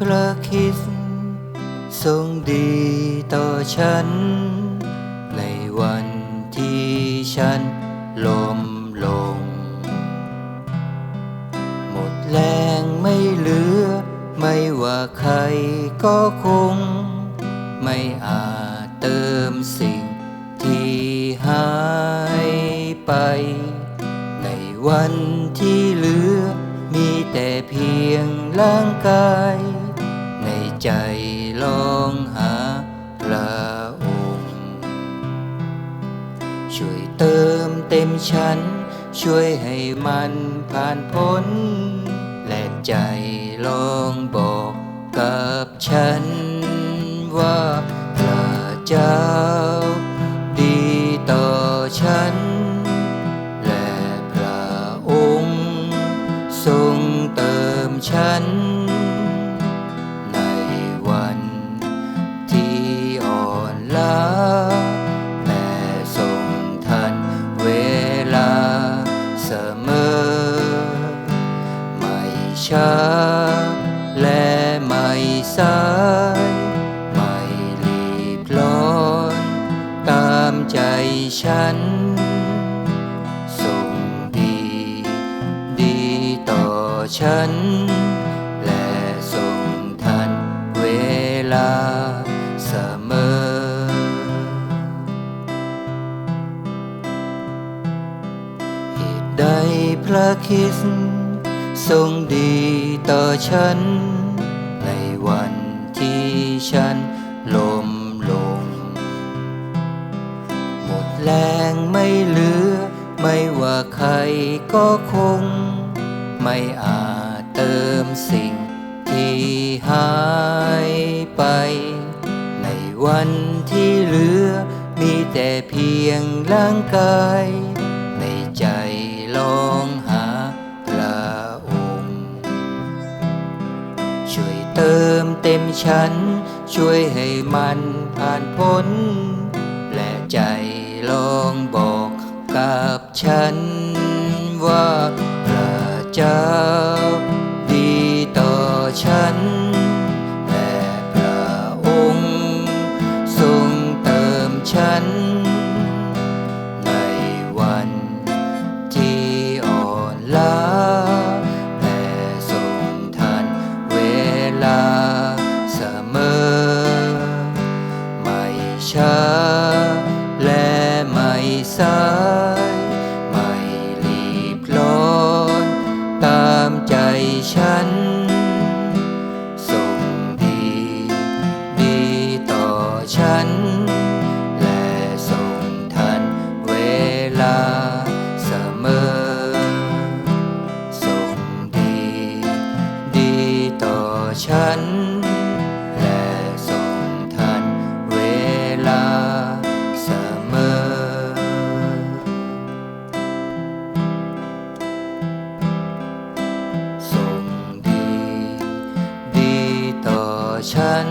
พระคริสต์ทรงดีต่อฉัน ในวันที่ฉันลมลง หมดแรงไม่เหลือ ไม่ว่าใครก็คง ไม่อาจเติมสิ่งที่หายไป ในวันที่เหลือ มีแต่เพียงร่างกาย ใจลองหาพระองค์ ช่วยเติมเต็มฉัน ช่วยให้มันผ่านพ้น และใจลองบอกกับฉัน ช้า และไม่สาย ไม่รีบร้อน ตามใจฉัน ส่งดี ดีต่อฉัน และส่งทันเวลาเสมอเหตุใดพระคริสต์ ทรงดีต่อฉัน ในวันที่ฉันล้มลง หมดแรงไม่เหลือ ไม่ว่าใครก็คง ไม่อาจเติมสิ่งที่หายไป ในวันที่เหลือ มีแต่เพียงร่างกาย ในใจลอง ติมเต็มฉัน ช่วยให้มันผ่านพ้น และใจลองบอกกับฉันว่าพระเจ้า ฉัน ส่งดี ดีต่อฉัน และส่งทันเวลา ฉัน